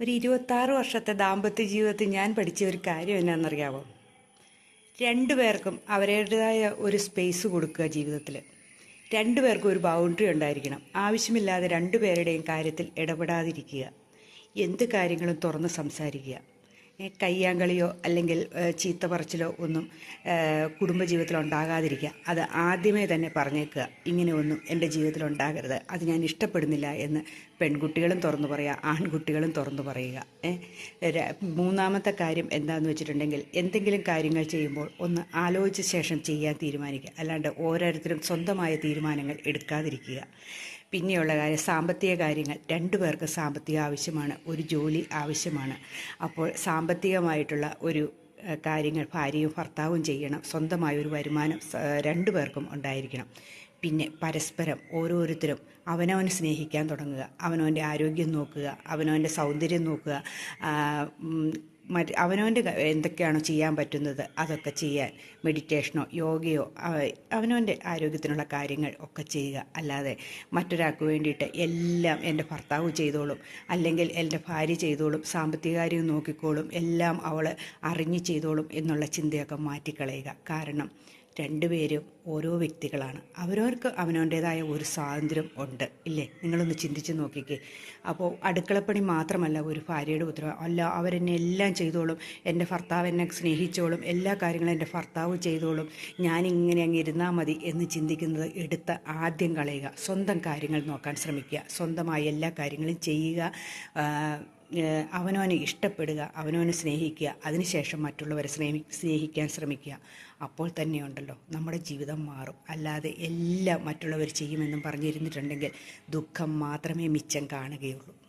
ഒരു ഇരുപത്താറ് വർഷത്തെ ദാമ്പത്യ ജീവിതത്തിൽ ഞാൻ പഠിച്ച ഒരു കാര്യം എന്നാണെന്നറിയാവോ? രണ്ടു പേർക്കും അവരുടേതായ ഒരു സ്പേസ് കൊടുക്കുക ജീവിതത്തിൽ രണ്ടു പേർക്കും ഒരു ബൗണ്ടറി ഉണ്ടായിരിക്കണം. ആവശ്യമില്ലാതെ രണ്ടു പേരുടെയും കാര്യത്തിൽ ഇടപെടാതിരിക്കുക. എന്ത് കാര്യങ്ങളും തുറന്ന് സംസാരിക്കുക. കയ്യാങ്കളിയോ അല്ലെങ്കിൽ ചീത്ത പറച്ചിലോ ഒന്നും കുടുംബജീവിതത്തിൽ ഉണ്ടാകാതിരിക്കുക. അത് ആദ്യമേ തന്നെ പറഞ്ഞേക്കുക. ഇങ്ങനെ ഒന്നും എന്റെ ജീവിതത്തിൽ ഉണ്ടാകരുത്. അത് ഞാൻ ഇഷ്ടപ്പെടുന്നില്ല എന്ന് പെൺകുട്ടികളും തുറന്നു പറയുക ആൺകുട്ടികളും തുറന്നു പറയുക മൂന്നാമത്തെ കാര്യം എന്താണെന്ന് വെച്ചിട്ടുണ്ടെങ്കിൽ എന്തെങ്കിലും കാര്യങ്ങൾ ചെയ്യുമ്പോൾ ഒന്ന് ആലോചിച്ച ശേഷം ചെയ്യാൻ തീരുമാനിക്കുക. അല്ലാണ്ട് ഓരോരുത്തരും സ്വന്തമായ തീരുമാനങ്ങൾ എടുക്കാതിരിക്കുക. പിന്നെയുള്ള കാര്യം സാമ്പത്തിക കാര്യങ്ങൾ. രണ്ടു പേർക്ക് സാമ്പത്തിക ആവശ്യമാണ് ഒരു ജോലി ആവശ്യമാണ്. അപ്പോൾ സാമ്പത്തികമായിട്ടുള്ള ഒരു കാര്യങ്ങൾ ഭാര്യയും ഭർത്താവും ചെയ്യണം. സ്വന്തമായ ഒരു വരുമാനം രണ്ടു പേർക്കും ഉണ്ടായിരിക്കണം. പിന്നെ പരസ്പരം ഓരോരുത്തരും അവനവനെ സ്നേഹിക്കാൻ തുടങ്ങുക അവനവന്റെ ആരോഗ്യം നോക്കുക അവനവന്റെ സൗന്ദര്യം നോക്കുക മറ്റ് അവനവന്റെ എന്തൊക്കെയാണോ ചെയ്യാൻ പറ്റുന്നത് അതൊക്കെ ചെയ്യാൻ മെഡിറ്റേഷനോ യോഗയോ അവ- അവനവന്റെ ആരോഗ്യത്തിനുള്ള കാര്യങ്ങൾ ഒക്കെ ചെയ്യുക. അല്ലാതെ മറ്റൊരാൾക്ക് വേണ്ടിയിട്ട് എല്ലാം എന്റെ ഭർത്താവ് ചെയ്തോളും അല്ലെങ്കിൽ എന്റെ ഭാര്യ ചെയ്തോളും സാമ്പത്തിക കാര്യം നോക്കിക്കോളും എല്ലാം അവൾ അറിഞ്ഞു ചെയ്തോളും എന്നുള്ള ചിന്തയൊക്കെ മാറ്റിക്കളയുക. കാരണം രണ്ടുപേരും ഓരോ വ്യക്തികളാണ്. അവരവർക്ക് അവനവന്റേതായ ഒരു സ്വാതന്ത്ര്യം ഉണ്ട്. ഇല്ലേ? നിങ്ങളൊന്ന് ചിന്തിച്ച് നോക്കിക്കേ. അപ്പോൾ അടുക്കളപ്പണി മാത്രമല്ല ഒരു ഭാര്യയുടെ ഉത്തരവാദിത്വം അല്ല അവരെന്നെ എല്ലാം ചെയ്തോളും. എന്റെ ഭർത്താവ് എന്നെ സ്നേഹിച്ചോളും. എല്ലാ കാര്യങ്ങളും എന്റെ ഭർത്താവ് ചെയ്തോളും. ഞാനിങ്ങനെ അങ്ങ് ഇരുന്നാൽ മതി എന്ന് ചിന്തിക്കുന്നത് എടുത്ത് ആദ്യം കളയുക. സ്വന്തം കാര്യങ്ങൾ നോക്കാൻ ശ്രമിക്കുക. സ്വന്തമായി എല്ലാ കാര്യങ്ങളും ചെയ്യുക. അവനവനെ ഇഷ്ടപ്പെടുക അവനവനെ സ്നേഹിക്കുക അതിനുശേഷം മറ്റുള്ളവരെ സ്നേഹി സ്നേഹിക്കാൻ ശ്രമിക്കുക. അപ്പോൾ തന്നെയുണ്ടല്ലോ നമ്മുടെ ജീവിതം മാറും. അല്ലാതെ എല്ലാം മറ്റുള്ളവർ ചെയ്യുമെന്നും പറഞ്ഞിരുന്നിട്ടുണ്ടെങ്കിൽ ദുഃഖം മാത്രമേ മിച്ചം കാണുകയുള്ളൂ.